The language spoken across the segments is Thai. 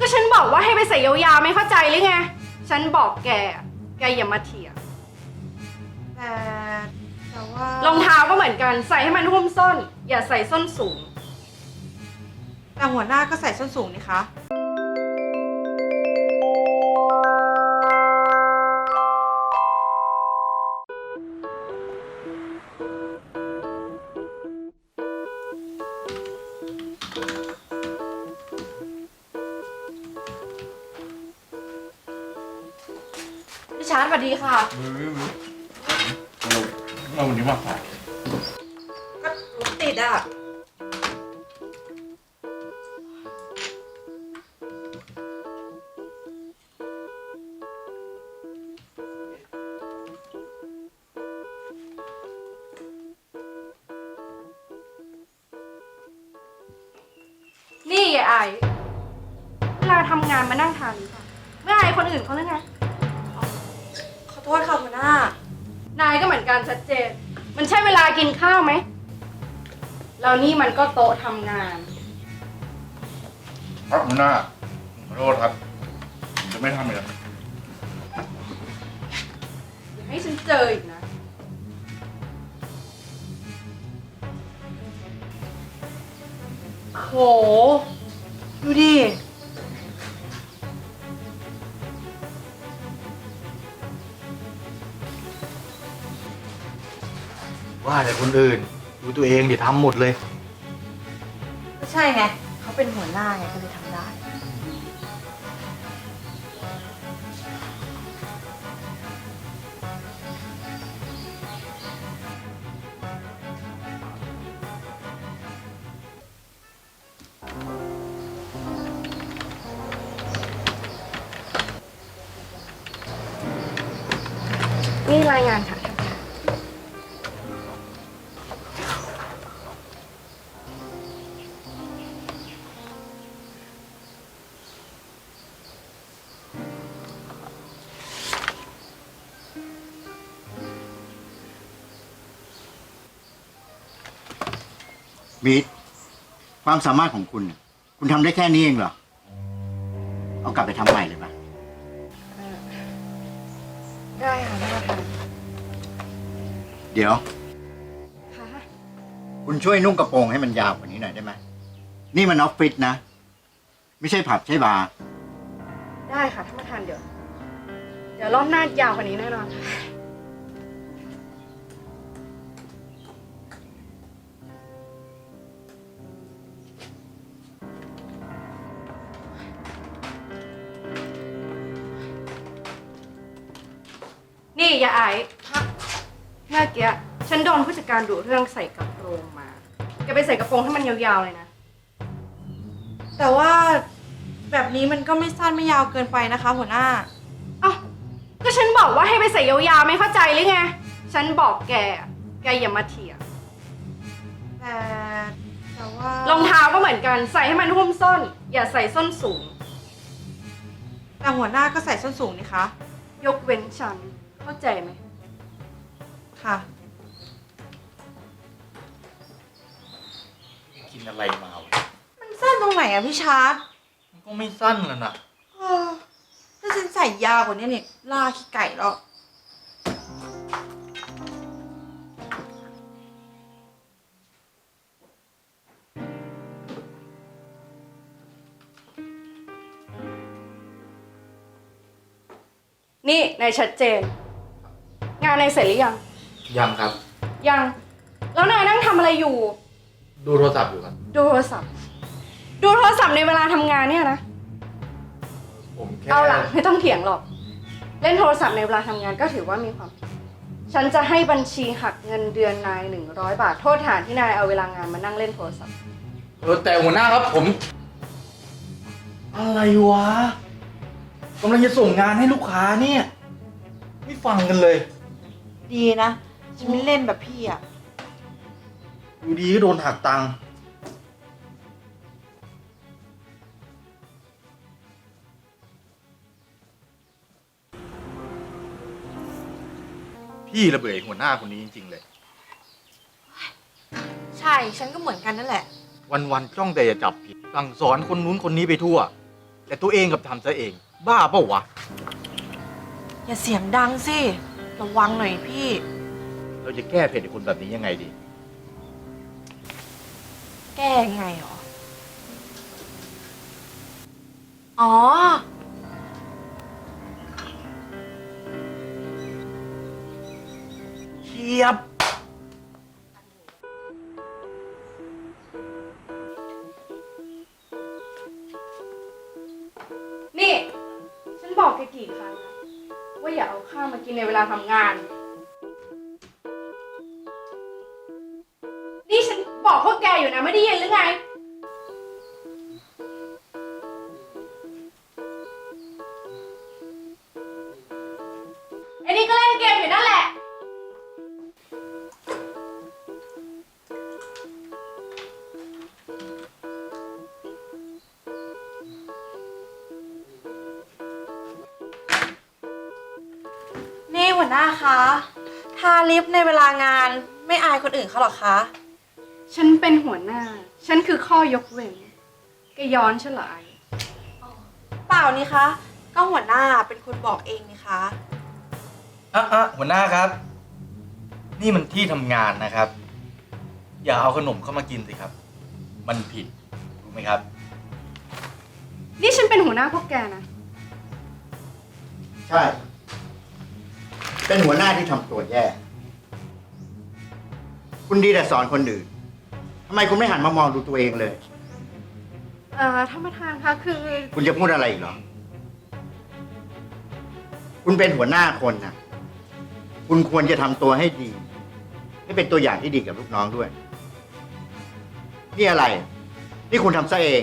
ก็ฉันบอกว่าให้ไปใส่ยาวๆไม่เข้าใจหรือไง ฉันบอกแก แกอย่ามาเถียงแต่แต่ว่ารองเท้าก็เหมือนกัน ใส่ให้มันหุ้มส้น อย่าใส่ส้นสูง แต่หัวหน้าก็ใส่ส้นสูงนี่คะ ชาร์ตสวัสดีค่ะ เราวันนี้มาสายก็รถติดอะ นี่ยายไอายเวลาทำงานมานั่งทานหรือเปล่าไม่อายคนอื่นเขาเลยไง ทษค่ะหัวหน้า นายก็เหมือนกันชัดเจน มันใช่เวลากินข้าวไหม แล้วนี่มันก็โต๊ะทำงาน ครับหัวหน้าขอโทษครับผมจะไม่ทำอีกแล้วอย่าให้ฉันเจออีกนะ โห ดูดิ ว่าแต่คนอื่น ดูตัวเองเดี๋ยวทำหมดเลย ก็ใช่ไง เขาเป็นหัวหน้าไงก็เลยทำได้ นี่รายงานค่ะ บีทความสามารถของคุณน่ะคุณทำได้แค่นี้เองเหรอ เอากลับไปทำใหม่เลยปะได้ค่ะท่านประธานเดี๋ยว ค่ะ คุณช่วยนุ่งกระโปรงให้มันยาวกว่านี้หน่อยได้ไหมนี่มันออฟฟิศนะ ไม่ใช่ผับใช่บาร์ ได้ค่ะท่านประธานเดี๋ยว เดี๋ยวรอบหน้ายาวกว่านี้แน่นอนค่ะ นี่อย่าไอซ์เมื่อกี้ฉันโดนผู้จัดการดุเรื่องใส่กระโปรงมาแกไปใส่กระโปรงให้มันยาวๆเลยนะ แต่ว่าแบบนี้มันก็ไม่สั้นไม่ยาวเกินไปนะคะ หัวหน้า เอ้าก็ฉันบอกว่าให้ไปใส่ยาวๆไม่เข้าใจหรือไง ฉันบอกแก แกอย่ามาเถียง แต่แต่ว่ารองเท้าก็เหมือนกันใส่ให้มันหุ้มส้น อย่าใส่ส้นสูง แต่หัวหน้าก็ใส่ส้นสูงนี่คะ ยกเว้นฉัน เข้าใจไหม ค่ะ กินอะไรมาวะมันสั้นตรงไหนอะพี่ชาร์ตมันก็ไม่สั้นแล้วนะเออถ้าฉันใส่ยาวกว่านี้เนี่ยล่าขี้ไก่แล้วนี่นายชัดเจนงานนายเสร็จหรือยัง ยังครับ ยัง แล้วนายนั่งทำอะไรอยู่ ดูโทรศัพท์อยู่ครับ ดูโทรศัพท์ ดูโทรศัพท์ในเวลาทำงานเนี่ยนะ ผมแค่เอาล่ะไม่ต้องเถียงหรอก เล่นโทรศัพท์ในเวลาทำงานก็ถือว่ามีความผิด ฉันจะให้บัญชีหักเงินเดือนนายหนึ่งร้อยบาท โทษฐานที่นายเอาเวลางานมานั่งเล่นโทรศัพท์ เออแต่หัวหน้าครับผม อะไรวะกำลังจะส่งงานให้ลูกค้าเนี่ย ไม่ฟังกันเลย ดีนะ ฉันไม่เล่นแบบพี่อะอยู่ดีก็โดนหักตังค์พี่ระเบิดหัวหน้าคนนี้จริงๆเลย ใช่ ฉันก็เหมือนกันนั่นแหละ วันๆจ้องแต่จะจับผิดสั่งสอนคนนู้นคนนี้ไปทั่ว แต่ตัวเองกลับทำซะเอง บ้าเปล่าวะ อย่าเสียงดังสิ ระวังหน่อยพี่ เราจะแก้เผ็ดให้คนแบบนี้ยังไงดี แก้ยังไงหรอ อ๋อเทียบ ว่าอย่าเอาข้าวมากินในเวลาทำงาน นี่ฉันบอกพวกแกอยู่นะไม่ได้ยินหรือไง หัวหน้าคะ ทาลิปในเวลางานไม่อายคนอื่นเขาหรอคะ ฉันเป็นหัวหน้า ฉันคือข้อยกเว้น แกย้อนฉันเหรอไอเปล่านี่คะ ก็หัวหน้าเป็นคนบอกเองนี่คะ อะอะหัวหน้าครับ นี่มันที่ทำงานนะครับ อย่าเอาขนมเข้ามากินสิครับ มันผิดรู้ไหมครับ นี่ฉันเป็นหัวหน้าพวกแกนะ ใช่ เป็นหัวหน้าที่ทำตัวแย่ คุณดีแต่สอนคนอื่นทำไมคุณไม่หันมามองดูตัวเองเลย เอ่อท่านประธานคะคือ คุณจะพูดอะไรอีกเหรอ คุณเป็นหัวหน้าคนนะคุณควรจะทำตัวให้ดี ให้เป็นตัวอย่างที่ดีกับลูกน้องด้วย นี่อะไร นี่คุณทำซะเอง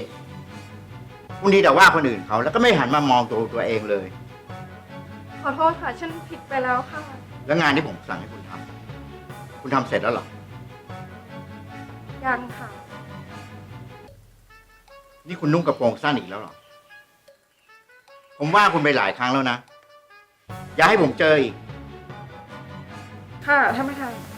คุณดีแต่ว่าคนอื่นเขา แล้วก็ไม่หันมามองตัวตัวเองเลยข อโทษค่ะ ฉันผิดไปแล้วค่ะ แล้วงานที่ผมสั่งให้คุณทำคุณทำเสร็จแล้วเหรอ ยังค่ะ นี่คุณนุ่งกระโปรงสั้นอีกแล้วเหรอ ผมว่าคุณไปหลายครั้งแล้วนะ อย่าให้ผมเจออีก ค่ะท่านประธาน